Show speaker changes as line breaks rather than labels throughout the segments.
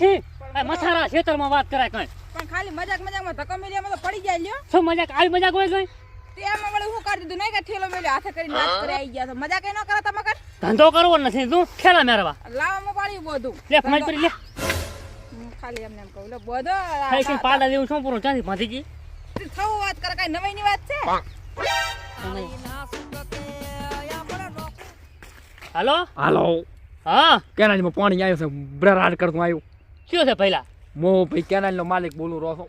નથી. મસારા મથારા ખેતરમાં વાત કરાય કઈ.
પણ ખાલી મજાક મજાકમાં ધક્કો મેલ્યામાં તો પડી જાય લ્યો.
શું મજાક? આવી મજાક હોય કઈ?
તે એમાં વળી હું કરી દીધું નહીં કે ઠેલો મેલ્યો હાથે કરીને વાત કરી આવી ગયા તો મજાક એનો ન કરે તમે કર
ધંધો કરવો નથી તું ખેલા મેરવા
લાવામાં પાડ્યું બધું.
લે ફોન કરી લે.
ખાલી એમને એમ કહું લે બધો
ખાઈ કે પાડા જેવું શું પૂરું? ચાંદી ભાતીજી
થવું વાત કરે કઈ નવાઈની વાત છે?
હાલો?
હાલો.
હા.
કેનાલમાં પાણી આવ્યું છે બ્રરાડ કરતું આવ્યું.
શું છે પહેલા?
હું ભાઈ કેનાલ નો માલિક બોલું રહો છું.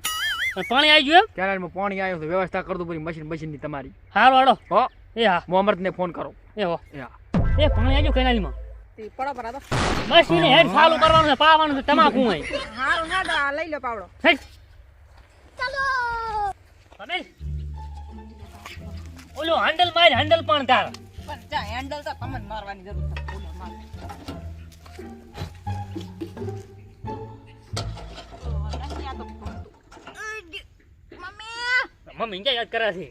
પાણી આવી ગયું એમ?
કેનાલમાં પાણી આવ્યું છે વ્યવસ્થા કરતો પછી મશીન મશીનની તમારી.
હારો હાડો
હો
એ હા.
હું અમરતને ફોન કરો.
એ હો.
એ હા.
એ પાણી આવી ગયું કેનાલમાં
પડો પર તો
મશીને હેડ ચાલુ કરવાનું છે પાવાનું છે તમાકુ હોય.
હારું હાડો લઈ લો પાવડો.
ચાલો. અબેલ ઓલો હેન્ડલ માર હેન્ડલ પણ તાર.
પણ જા હેન્ડલ તો તમને મારવાની જરૂર છે. ઓલો માર. મમ્મી
યાદ કરે છે?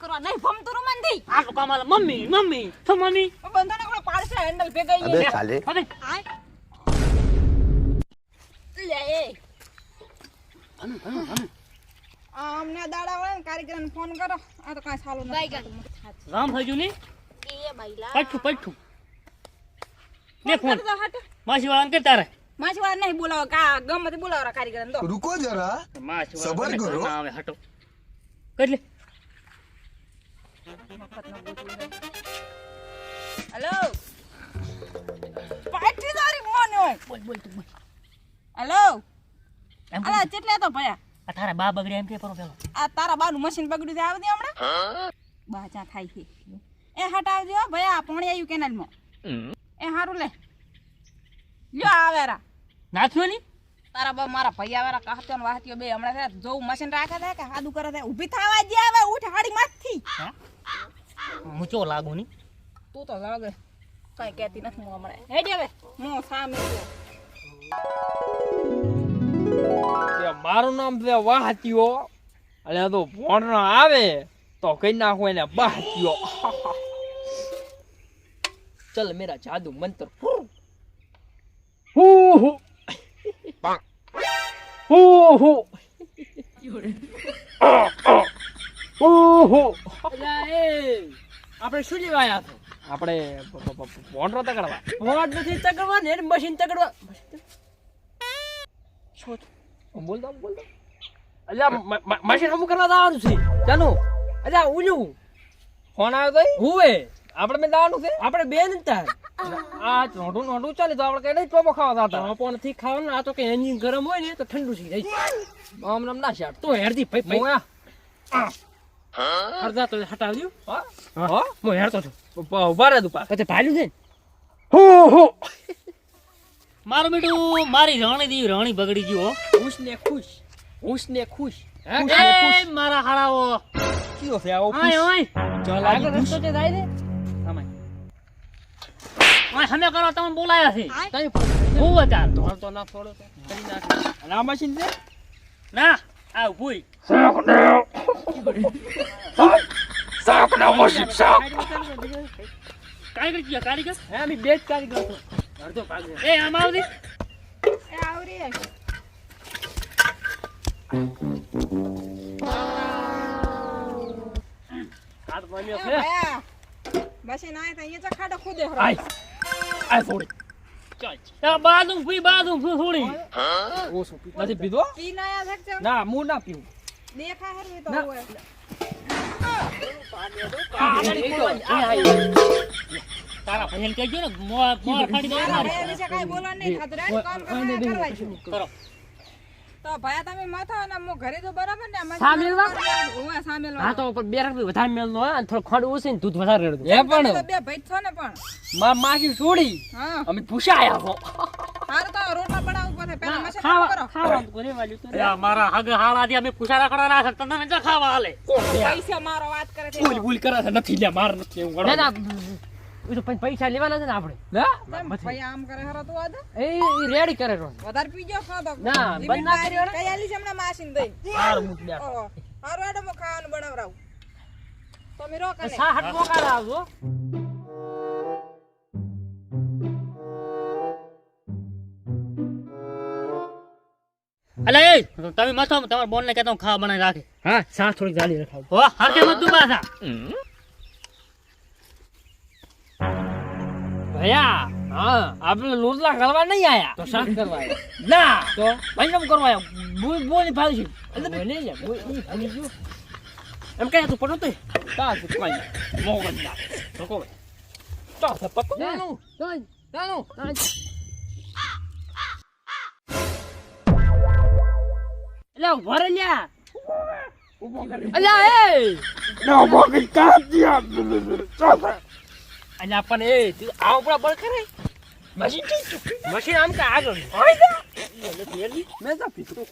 કરવા નહીં ભમતું રમન
મમ્મી
હેન્ડલ ભેગા ફોન કરો. આ તો કાંઈ સારું નથી
ને?
એ બાઈલા
પઠું પઠું.
ને
માસી વાળા કે તારે?
માસી વાળા નહીં બોલાવો કા ગમે તે બોલાવો કાર્યક્રમ તો
રૂકો જરા.
માસી વાળા હટો. કેટલે
હેલો પાટી તારી મોન હોય
બોલ બોલ તું બોલ.
હેલો
એમ
અલા ચેટલે તો ભયા?
આ તારા બા બગડે એમ કે પરો પેલો.
આ તારા બાનું મશીન બગડ્યું છે આવતી હમણાં. બા ચા થાય છે. એ હટાવજો હો ભયા પાણી આવ્યું કેનાલમાં એ હારું લે. લ્યો આવેરા
નાખ્યો ની?
તારા બા મારા ભૈયા વાળા કાહત્યો વાહત્યો બે હમણાં થયા જોવું મશીન રાખે છે કે સાદું કરે છે ઊભી થવા જે હવે ઉઠ હાડી માથથી
મૂચો લાગુ ની?
તું તો લાગે. કઈ કહેતી નથી હું હમણાં. હેડી હવે હું સામે
મારું નામ છે વાહત્યો અને તો ભોણનો આવે. તો કઈ નાખો એને બાહત્યો ચલ મેરા જાદુ મંત્ર. હુ હુ હુ હુ હુ હુ
આપણે શું લેવા આવ્યા છો?
આપણે ભોણરો તકડવા
વોટ નથી તકડવા ને મશીન તકડવા.
શું બોલ દો બોલ દો
અલ્યા મશીન અમુક કરવા દાવાનું છે. ચાલો. અલ્યા ઉલ્યું
ફોન આવ્યો તો
હુવે.
આપણે મેં દાવાનું છે?
આપણે બેન જ તાર.
આ નોટું નોટું ચાલે તો આપણે કઈ નહીં ટોપો ખાવા જતા.
તો નથી ખાવાનું આ તો કે એન્જિન ગરમ હોય ને તો ઠંડુ થઈ જાય
આમ નામ ના શાટ
તો હેરદી ભાઈ ભાઈ. અડધા તો હટાવ્યું
હા?
હા? હેરતો છું.
ઊભા રહે દુપા.
કતે ભાલ્યું છે
હો હુ.
મારું બેટું મારી રાણી દી રાણી બગડી ગયો
ખુશ ને ખુશ ખુશ ને ખુશ.
મારા હારાઓ
કયો છે આવો
ઓય ઓય.
ચાલ
આગળ રસ્તો તે જાય ને.
ઓય હમે કરો તમને બોલાયા છે.
કઈ
હું બતાર
ધોળ તો ના થોડો તો. કરી નાખ.
ના મશીન છે?
ના આ ભૂઈ કારીગર કયો? કારીગર?
હે અમે બે જ કારીગર છો.
અડધો ભાગ. એ આમ આવતી
એ આવરી
હાથ
બન્યો
છે.
મશીન આય તો અહીંયા ખાડો ખુદે હરો.
આય થોડી
આ બાદું પી બાદું પી થોડી
ઓછું પી- નથી પીધો
પી ના આયા છે
ના હું ના પીવું
દેખા હરવી તો હોય
તારા ભાઈને કહેજો ને મોં મોં ફાડી દો
મારા કાંઈ બોલવાનું નહીં ખાતું રેડ કામ કરવા કરવા
કરો
તો ભયા તમે માથો અને હું ઘરે તો બરાબર ને મશીન
સામેલ વા?
ઓય
હા તો ઉપર બે રાખી વધારે મેલ નો થોડો ખોડ ઓછી ને દૂધ વધારે રેડો
એ પણ
બે ભાઈ છો ને પણ.
માં માગી છોડી.
હા.
અમે પૂછાયા છો
હારું તો રોટલા પહેલા
ખાવા વાલ્યું તો
અરે મારા હગ હાળાથી અમે પૂછારા કરા ના શકતા તમે જા ખાવા હાલે.
પૈસા મારો વાત કરે છે.
ભૂલ ભૂલ કરે છે નથી લે માર નથી એવું
ના
ગણો
ના એ તો પૈસા લેવાના છે ને આપણે.
આમ કરે હરો તું આદે
એ રેડી કરે રો
વધારે પીજો ખા
ના,
લિમિટ
બંધ
કઈ આલી છે હમણાં માસીન દઈ?
માર મૂક લે
ઓહો. હારું હેડો ખાવાનું બનાવરાવું. તમે રો કને
સા હટ મોકા આવજો.
અલે એ! તમે મથો તમારા બોન ને કહેતા ખાવા બનાવી રાખે.
હા સા થોડીક જાલી રખાવ
હો હરકે મત દુબા પાછા
ભયા
હા
આપણે લોટલા કરવા નહીં આયા.
તો શાક કરવા.
ના
તો?
ભાઈ કરવા આયા બોલ બોલ ફાવી છે. નહીં લ્યા, બોલ ઈ એમ કહે તું પડો તો
તા છે કોઈ મોગન ના. તો પતો
નાનું નાનું. એટલે ઊભા રે લ્યા. અલ્યા એ! અલ્યા પણ એ તું આ ઉપરા બળ કરે? મશીન. મશીન આમ કા આગળ? હોય જા. એટલે ફેરવી. મેં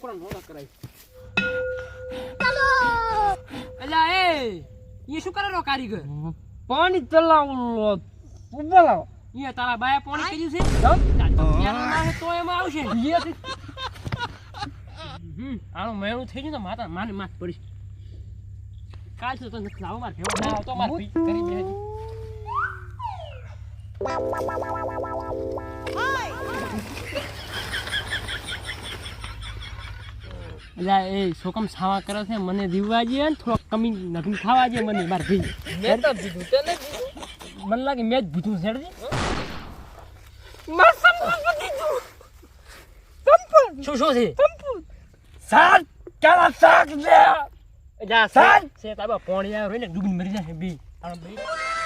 કોણ નોરા કરાય અલ્યા એ ઈ શું કરે રો કારીગર? પાણી ચલાવો બોલાવો. ઈ તારા બાયા પાણી કર્યું છે? ના તો એમાં આવશે. હમ આનું મેળું થઈ ગયું ને માતા માને માથ પડી. કાલ તો તને લાવો માર ભેવા તો માર કરી બેહી એટલે એ શોકમ સાવા કરે છે મને દીવવા જઈએ ને થોડોક કમી નથી ખાવા જઈએ મને માર ભાઈ. મેં તો દીધું તે મને લાગે મેં જ ભૂતું છેડજી શું શું છે? સાત કાલા શાક છે. જા સાત. છે તાબા પોણિયા આવ્યો ને ડૂબીને મરી જાય બી તારા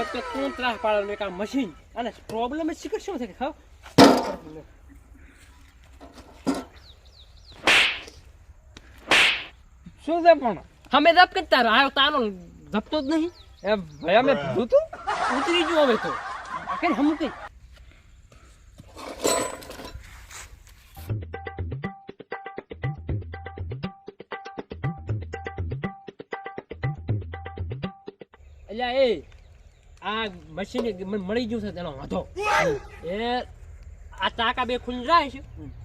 એક તો તું ત્રાસ પાડવાનું એક આ મશીન અને પ્રોબ્લેમ જ શીખર શું છે ખાવ
શું છે પણ?
અમે જપ કે તારો. તાનો જપતો જ નહીં.
એ ભાઈ અમે કીધું તું
ઉતરી જો હવે તો. કે હમ કઈ? અલ્યા એ આ મશીન મને મળી ગયું છે તેનો વાંધો. એ આ ટાંકા બે ખુલ્લી રાખે છે.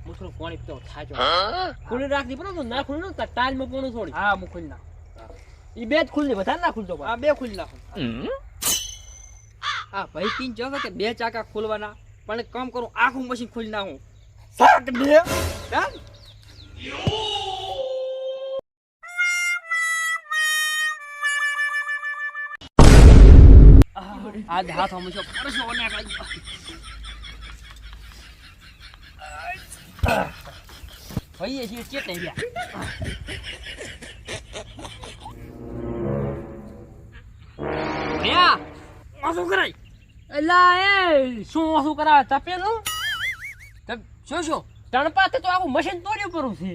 હું થોડું પાણી પીતો થાચો. ખુલ્લી રાખતી પણ તો ના ખુલ્લી ન ટાઈલમાં પોણું થોડી
હા હું ખુલ્લી નાખું.
એ બે જ ખુલ્લી વધારે ના ખુલતો
આ બે ખુલ્લી નાખું. આ ભાઈ તીન જો કે બે ચાકા ખોલવાના પણ કામ કરું આખું મશીન ખુલ્લી નાખું. શાક દે હા?
આ હાથ હંમેશા પરસો નાખાય ભાઈ છીએ ચેતે ગયા ભૈયા શું કરાય? એલા એ! શું આ કરાવે? તપેલું? તપ- શું શું? તણપાતે તો આખું મશીન તોડ્યું કરું છે.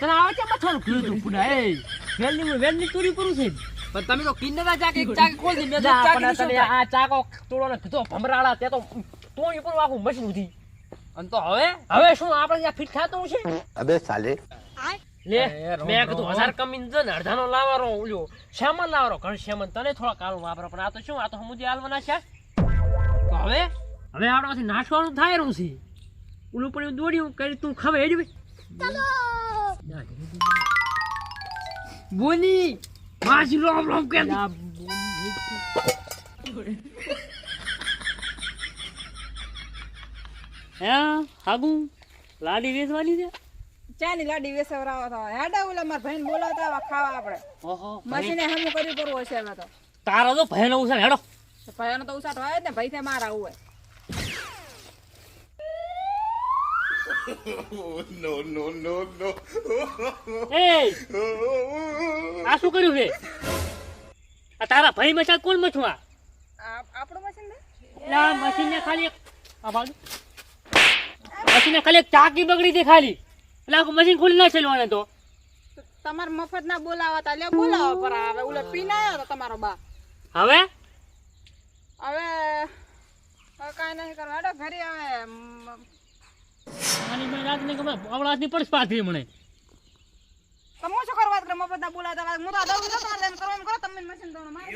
તને આવે છે મથાનું ખુલ્લું તું પુડા એ! વેલની વેલની તોડી કરું છે.
પણ તમે તો કિન્નરા ચાકે એક ચાક ખોલ દી મેં તો ચાક
તને આ ચાકો ને કીધો ભમરાળા તે તો તોડી પડું આખું મશીન ઉધી.
અન તો હવે?
હવે શું આપણે ત્યાં ફિટ થાતું છે
અબે સાલે.
લે મેં કીધું હજાર કમીન જો ને અડધાનો લાવારો ઓલ્યો શ્યામન લાવારો? ઘણ શ્યામન તને થોડા કાળું વાપરો પણ આ તો શું આ તો સમુદ્ર હાલવાના છે? તો હવે? હવે આપણાથી નાશવાનું થાય રહ્યું છે. ઓલું પણ દોડ્યું કરી તું ખવે જ બોલી માસી લોમ લોમ કે
હે હાગું લાડી વેચવાની છે
ચાની લાડી વેસવરાવો તો હેડા ઓલા માર ભાઈને બોલાવતા આવા ખાવા આપણે
ઓહો
મશીને હમું કર્યું કરવું હશે હવે તો
તારો તો ભય નવું છે હેડો
ભાઈઓનો તો ઉસાડ હોય ને ભાઈ માર આવું નો
એ આ શું કર્યું છે? આ તારા ભાઈ મચા કોણ મચવા?
આ આપણો મશીન ને?
એટલે મશીન ને ખાલી એક આ બાજુ. મશીનને ખાલી એક ચાકી બગડી હતી ખાલી. એટલે આખું મશીન ખોલી ના ચલવાને તો.
તો તમારે મફત ના બોલાવા તા. લે બોલાવા પર આવે ઓલો પીના તો તમારો બા.
હવે?
હવે હવે કાંઈ નહીં કરવા હેડો ઘરે હવે મ-
આની રાત ને પડસ પાથરી મને
તમે શું કરવા કરે? મફત ના બોલાવતા હોય? હું તો દઉં છું તમારે એમ કરો તમે મશીન દોડો મારે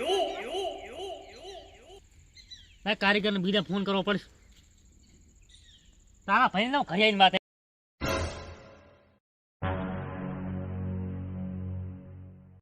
કારીગરને બીજા ફોન કરવો પડશે. તારા ભાઈને ઘરે આવીને વાત